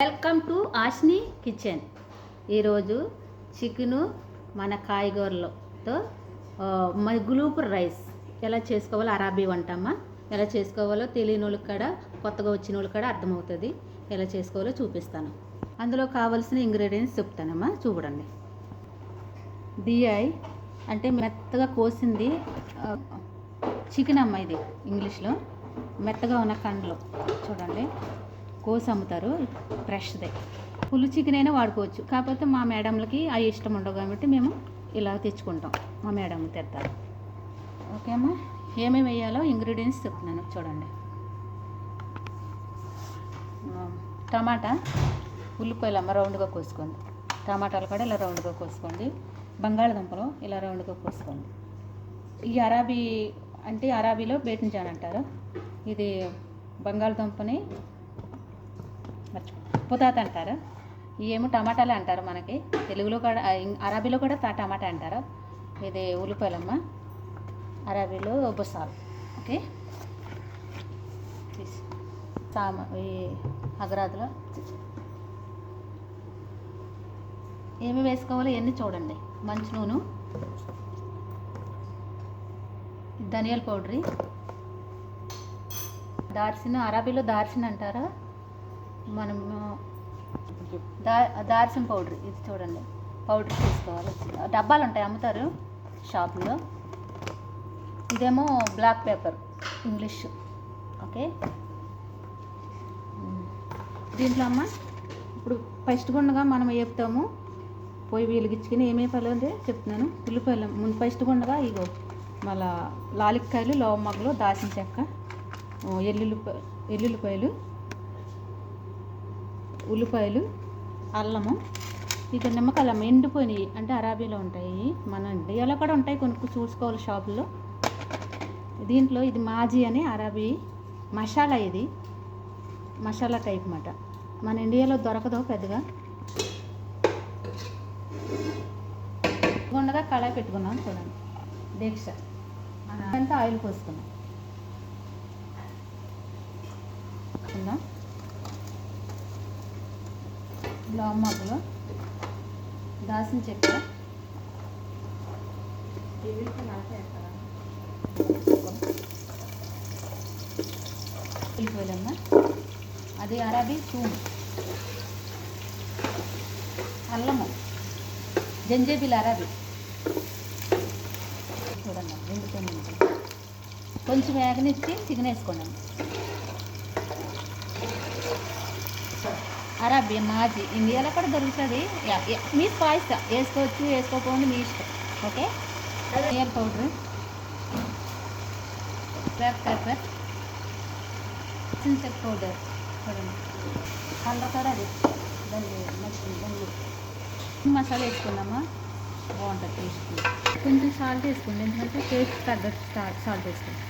Welcome to Ashni kitchen. ఈరోజు chicken మన కాయగూరలతో ఆ, రైస్ ఎలా చేసుకోవాలో అరాబీ వంటమ్మా. ఎలా చేసుకోవాలో తెలియని వాళ్ళకి కూడా కొత్తగా వచ్చిన వాళ్ళకి కూడా అర్థమవుతుంది ఎలా చేసుకోవాలో చూపిస్తాను. అందులో కావాల్సిన ఇంగ్రీడియంట్స్ చెప్తానమ్మా చూడండి. బిఐ అంటే మెత్తగా కోసింది చికెన్ అమ్మ ఇది ఇంగ్లీష్లో. మెత్తగా ఉన్న కండ్లు చూడండి. కోసి అమ్ముతారు ఫ్రెష్దే. పులు చికెన్ అయినా వాడుకోవచ్చు. కాకపోతే మా మేడంలకి అవి ఇష్టం ఉండవు కాబట్టి మేము ఇలా తెచ్చుకుంటాం. మా మేడం తెస్తారు. ఓకే అమ్మా. ఏమేమి వేయాలో ఇంగ్రీడియంట్స్ చెప్తున్నాను. చూడండి. టమాటా ఉల్లిపాయలు అమ్మ రౌండ్గా కోసుకోండి. టమాటాలు కూడా ఇలా రౌండ్గా కోసుకోండి. బంగాళదుంపలు ఇలా రౌండ్గా కోసుకోండి. ఈ అరాబీ అంటే అరాబీలో బేటించాన్ అంటారు. ఇది బంగాళదుంపని మర్చిపో పుతాత అంటారు. ఏమో టమాటాలే అంటారు మనకి. తెలుగులో కూడా అరబీలో కూడా టమాటా అంటారు. ఇది ఉల్లిపాయలమ్మ అరాబీలో బుసాలు ఓకే? సామ ఈ అగరాదులో ఏమి వేసుకోవాలో ఎన్ని చూడండి. మంచి నూనె ధనియాల పౌడరీ దార్చిన అరబీలో దార్చిన అంటారా మనము దా దార్సిన పౌడర్ ఇది చూడండి. పౌడర్ తీసుకోవాలి. డబ్బాలు ఉంటాయి అమ్ముతారు షాపులో ఇదేమో బ్లాక్ పేపర్ ఇంగ్లీష్. ఓకే? దీంట్లో అమ్మ ఇప్పుడు ఫస్ట్ గుండగా మనం వేపుతాము పోయి వెలిగించుకుని ఏమేమి పర్లేదు చెప్తున్నాను. ఉల్లిపాయలు ముందు ఫస్ట్ గుండగా ఇగో మళ్ళా లాలిక్కాయలు లవమగ్గలు దాచిన చెక్క ఓ, ఎల్లుల్లిపాయ ఎల్లుల్లిపాయలు ఉల్లిపాయలు అల్లము ఇక నిమ్మకాయలు అమ్మ ఎండిపోయినాయి. అంటే అరాబీలో ఉంటాయి. మన ఇండియాలో కూడా ఉంటాయి కొనుక్కు చూసుకోవాలి షాపుల్లో. దీంట్లో ఇది మాజీ అని అరాబీ మసాలా ఇది. మసాలా టైప్ మాట మన ఇండియాలో దొరకదు పెద్దగా. ఉండగా కళాయి పెట్టుకున్నాం చూడండి. దీక్ష. అంతా ఆయిల్ పోసుకున్నాం. ఉందాం లవమగ్గులు దాసిన చెక్క. వెళ్ళిపోయాలమ్మా అది అరబీ తూమ్. అల్లము. జంజేబిల్ అరబీ. చూడండి ఎండుకొని కొంచెం వేగనిచ్చి చికెన్ వేసుకోండి అరబీ మాజీ ఇండియాలో కూడా దొరుకుతుంది. యా- మీ స్పైస్ వేసుకోవచ్చు వేసుకోకపోండి మీ ఇష్టం. Okay? Real powder? Black pepper. చింతక్ powder. చూడండి. కలర్ కూడా అది. దాన్ని మంచి దాన్ని. మసాలా వేసుకుందామా? బాగుంటుంది టేస్ట్ కొంచెం సాల్ట్ వేసుకోండి ఎందుకంటే టేస్ట్ తగ్గట్టు సాల్ట్ వేసుకోండి.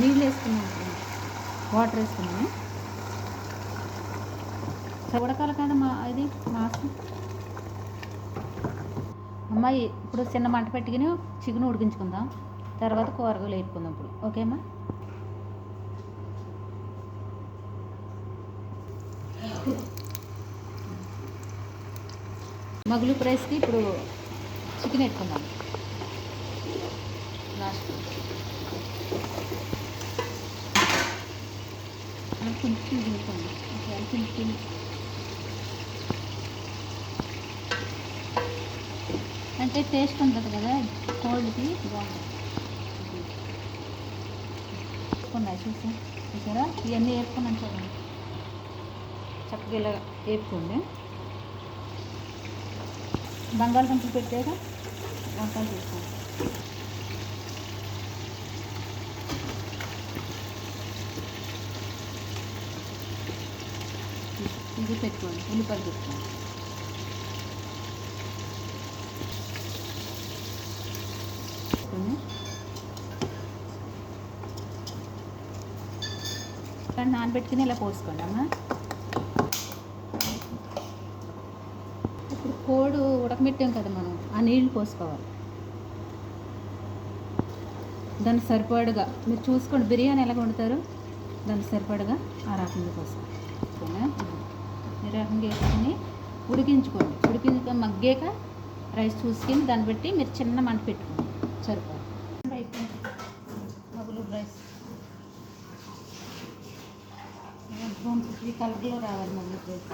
నీళ్ళు వేసుకున్నాం వాటర్ వేసుకున్నాము ఉడకాలి కదా మా ఇది మాసం అమ్మాయి ఇప్పుడు చిన్న మంట పెట్టుకుని చికెన్ ఉడికించుకుందాం. తర్వాత కూరగాయలు వేపుకుందాం ఇప్పుడు. ఓకేమ్మా మగులు ప్రైస్కి ఇప్పుడు చికెన్ పెట్టుకుందాం లాస్ట్ కొంచెం దింపుకోండి ఓకే కొంచెం అంటే టేస్ట్ ఉంటుంది కదా కోల్డ్కి బాగుంటుంది. వేసుకున్నాయి చూసి చూసారా? ఇవన్నీ వేసుకున్నాను చూడండి. చక్కగా ఇలా వేపుకోండి. బంగాళదుంపలు పెట్టాక వంకాయలు తీసుకోండి. ఇది పెట్టుకోండి ఉల్లిపాయలు పెట్టుకోండి. పెట్టుకొని నానబెట్టుకుని ఇలా పోసుకోండి అమ్మా ఇప్పుడు కోడు ఉడకబెట్టాం కదా మనం ఆ నీళ్ళు పోసుకోవాలి. దాన్ని సరిపడగా మీరు చూసుకోండి బిర్యానీ ఎలా వండుతారు? దాన్ని సరిపడగా ఆ రకంగా పోసుకోండి రకంగా వేసుకుని ఉడికించుకోండి. ఉడికించుకొని మగ్గాక రైస్ చూసుకొని దాన్ని బట్టి మీరు చిన్న మంట పెట్టుకోండి. సరిపోదు. అయిపోయింది మగులు రైస్ ఈ కలర్లో రావాలి మగులు రైస్